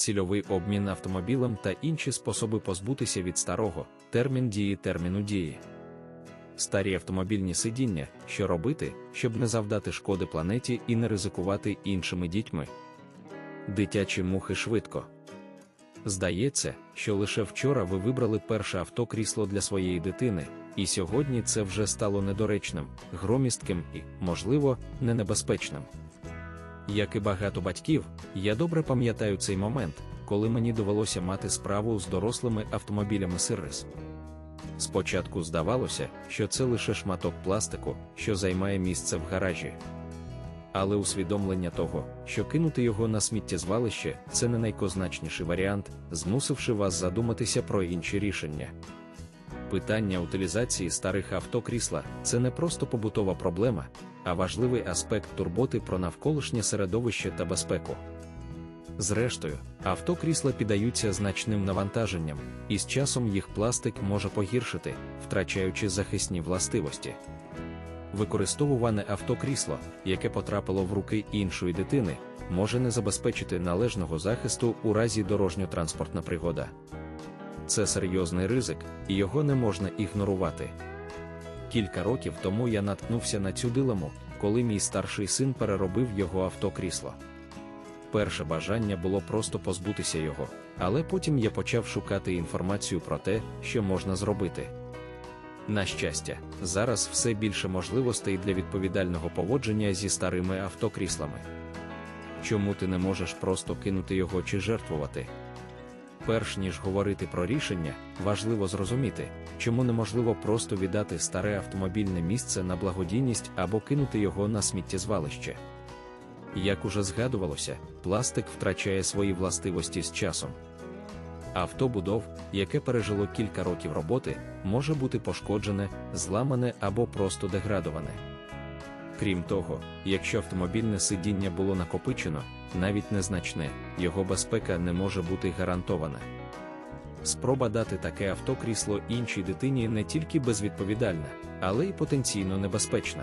цільовий обмін автомобілем та інші способи позбутися від старого, термін дії терміну дії. Старі автомобільні сидіння, що робити, щоб не завдати шкоди планеті і не ризикувати іншими дітьми. Дитячі мухи швидко. Здається, що лише вчора ви вибрали перше автокрісло для своєї дитини, і сьогодні це вже стало недоречним, громістким і, можливо, ненебезпечним. Як і багато батьків, я добре пам'ятаю цей момент, коли мені довелося мати справу з дорослими автомобілями Сирис. Спочатку здавалося, що це лише шматок пластику, що займає місце в гаражі. Але усвідомлення того, що кинути його на сміттєзвалище це не найкозначніший варіант, змусивши вас задуматися про інші рішення. Питання утилізації старих автокрісла це не просто побутова проблема, а важливий аспект турботи про навколишнє середовище та безпеку. Зрештою, автокрісла піддаються значним навантаженням, і з часом їх пластик може погіршити, втрачаючи захисні властивості. Використовуване автокрісло, яке потрапило в руки іншої дитини, може не забезпечити належного захисту у разі дорожньо-транспортна пригода. Це серйозний ризик, і його не можна ігнорувати. Кілька років тому я наткнувся на цю дилему, коли мій старший син переробив його автокрісло. Перше бажання було просто позбутися його, але потім я почав шукати інформацію про те, що можна зробити. На щастя, зараз все більше можливостей для відповідального поводження зі старими автокріслами. Чому ти не можеш просто кинути його чи жертвувати? Перш ніж говорити про рішення, важливо зрозуміти, чому неможливо просто віддати старе автомобільне місце на благодійність або кинути його на сміттєзвалище. Як уже згадувалося, пластик втрачає свої властивості з часом. Автобудов, яке пережило кілька років роботи, може бути пошкоджене, зламане або просто деградоване. Крім того, якщо автомобільне сидіння було накопичено, навіть незначне, його безпека не може бути гарантована. Спроба дати таке автокрісло іншій дитині не тільки безвідповідальна, але й потенційно небезпечна.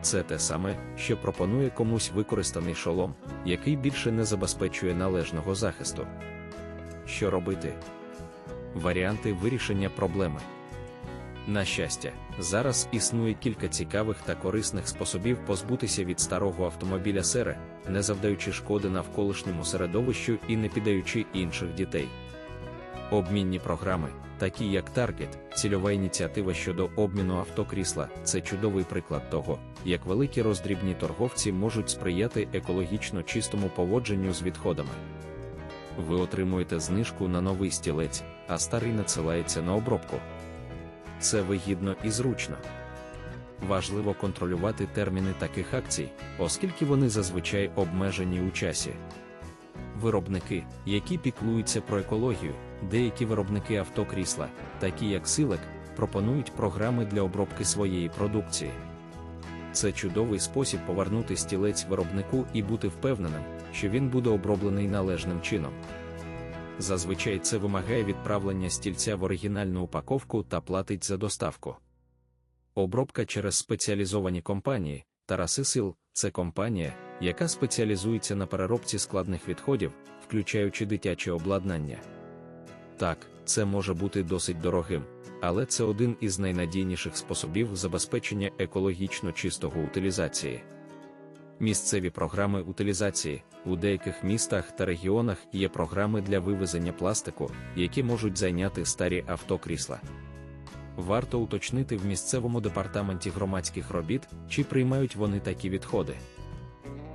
Це те саме, що пропонує комусь використаний шолом, який більше не забезпечує належного захисту. Що робити? Варіанти вирішення проблеми. На щастя, зараз існує кілька цікавих та корисних способів позбутися від старого автомобіля сери, не завдаючи шкоди навколишньому середовищу і не піддаючи інших дітей. Обмінні програми, такі як Target, цільова ініціатива щодо обміну автокрісла, це чудовий приклад того, як великі роздрібні торговці можуть сприяти екологічно чистому поводженню з відходами. Ви отримуєте знижку на новий стілець, а старий надсилається на обробку. Це вигідно і зручно. Важливо контролювати терміни таких акцій, оскільки вони зазвичай обмежені у часі. Виробники, які піклуються про екологію, деякі виробники автокрісла, такі як Силек, пропонують програми для обробки своєї продукції. Це чудовий спосіб повернути стілець виробнику і бути впевненим, що він буде оброблений належним чином. Зазвичай це вимагає відправлення стільця в оригінальну упаковку та платить за доставку. Обробка через спеціалізовані компанії Тараси це компанія, яка спеціалізується на переробці складних відходів, включаючи дитяче обладнання. Так, це може бути досить дорогим, але це один із найнадійніших способів забезпечення екологічно чистого утилізації. Місцеві програми утилізації у деяких містах та регіонах є програми для вивезення пластику, які можуть зайняти старі автокрісла. Варто уточнити в місцевому департаменті громадських робіт, чи приймають вони такі відходи.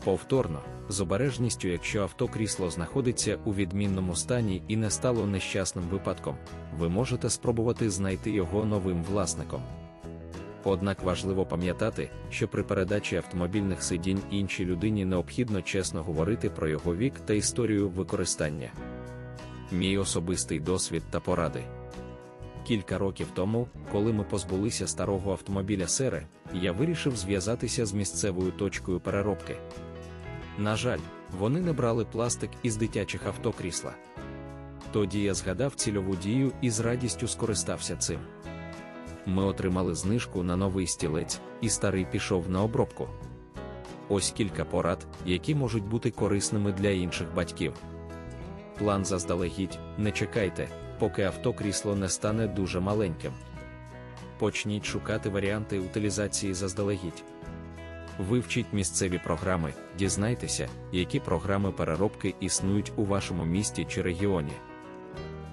Повторно, з обережністю, якщо автокрісло знаходиться у відмінному стані і не стало нещасним випадком, ви можете спробувати знайти його новим власником. Однак важливо пам'ятати, що при передачі автомобільних сидінь іншій людині необхідно чесно говорити про його вік та історію використання. Мій особистий досвід та поради. Кілька років тому, коли ми позбулися старого автомобіля Сери, я вирішив зв'язатися з місцевою точкою переробки. На жаль, вони не брали пластик із дитячих автокрісла. Тоді я згадав цільову дію і з радістю скористався цим. Ми отримали знижку на новий стілець, і старий пішов на обробку. Ось кілька порад, які можуть бути корисними для інших батьків. план заздалегідь, не чекайте, поки автокрісло не стане дуже маленьким. Почніть шукати варіанти утилізації заздалегідь. Вивчіть місцеві програми, дізнайтеся, які програми переробки існують у вашому місті чи регіоні.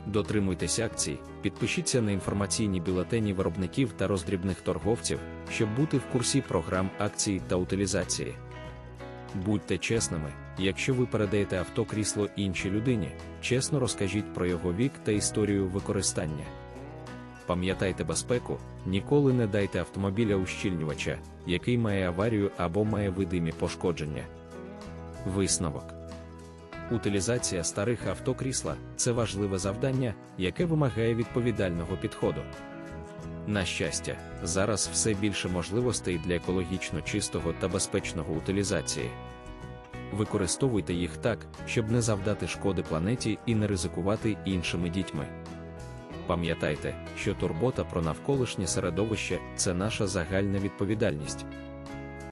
Дотримуйтесь акцій, підпишіться на інформаційні бюлетені виробників та роздрібних торговців, щоб бути в курсі програм акцій та утилізації. Будьте чесними, якщо ви передаєте автокрісло іншій людині, чесно розкажіть про його вік та історію використання. Пам'ятайте безпеку, ніколи не дайте автомобіля ущільнювача, який має аварію або має видимі пошкодження. Висновок. Утилізація старих автокрісла це важливе завдання, яке вимагає відповідального підходу. На щастя, зараз все більше можливостей для екологічно чистого та безпечного утилізації. Використовуйте їх так, щоб не завдати шкоди планеті і не ризикувати іншими дітьми. Пам'ятайте, що турбота про навколишнє середовище це наша загальна відповідальність.